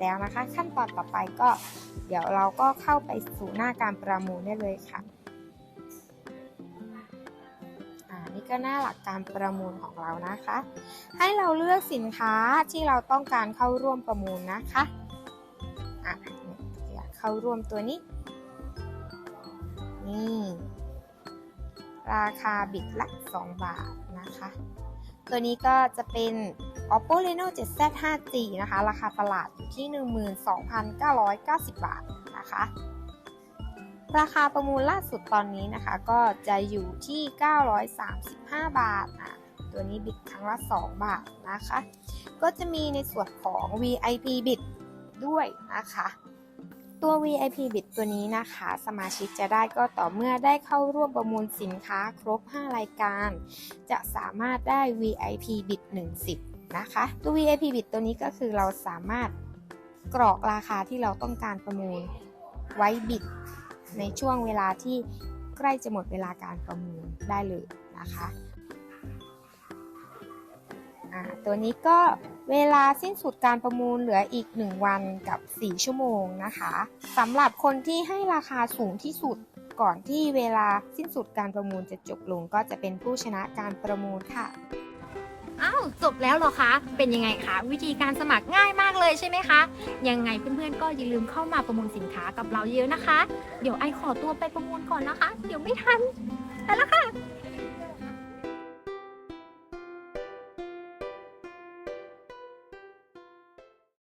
แล้วนะคะ ขั้นตอนต่อไปก็เดี๋ยวเราก็เข้าไปสู่หน้าการประมูลได้เลยค่ะอ่านี่ก็หน้าหลักการประมูลของเรานะคะ ให้เราเลือกสินค้าที่เราต้องการเข้าร่วมประมูลนะคะอะอยากเข้าร่วมตัวนี้ นี่ ราคาบิดละ 2 บาทนะคะ ตัวนี้ก็จะเป็น oppo reno 7z 5g นะคะ ราคาตลาดอยู่ที่ 12,990 บาทนะคะ ราคาประมูลล่าสุดตอนนี้นะคะ ก็จะอยู่ที่ 935 บาทอะตัวนี้บิดครั้งละ 2 บาทนะคะ ก็จะมีในส่วนของ VIP bid ด้วยนะคะ ตัว VIP bid ตัวนี้นะคะ สมาชิกจะได้ก็ต่อเมื่อได้เข้าร่วมประมูลสินค้าครบ 5 รายการ จะสามารถได้ VIP bid 1สิทธิ์ นะคะตัว VIP bid ตัวนี้ก็คือเราสามารถกรอกราคาที่เราต้องการประมูลไว้บิด ในช่วงเวลาที่ใกล้จะหมดเวลาการประมูลได้เลยนะคะตัวนี้ก็เวลาสิ้นสุดการประมูลเหลืออีก 1 วันกับ 4 ชั่วโมงนะคะสำหรับคนที่ให้ราคาสูงที่สุดก่อนที่เวลาสิ้นสุดการประมูลจะจบลงก็จะเป็นผู้ชนะการประมูลค่ะ อ้าวจบแล้วเหรอคะ เป็นยังไงคะ วิธีการสมัครง่ายมากเลยใช่ไหมคะ ยังไงเพื่อนๆก็อย่าลืมเข้ามาประมูลสินค้ากับเราเยอะนะคะ เดี๋ยวไอขอตัวไปประมูลก่อนนะคะ เดี๋ยวไม่ทันไปแล้วค่ะ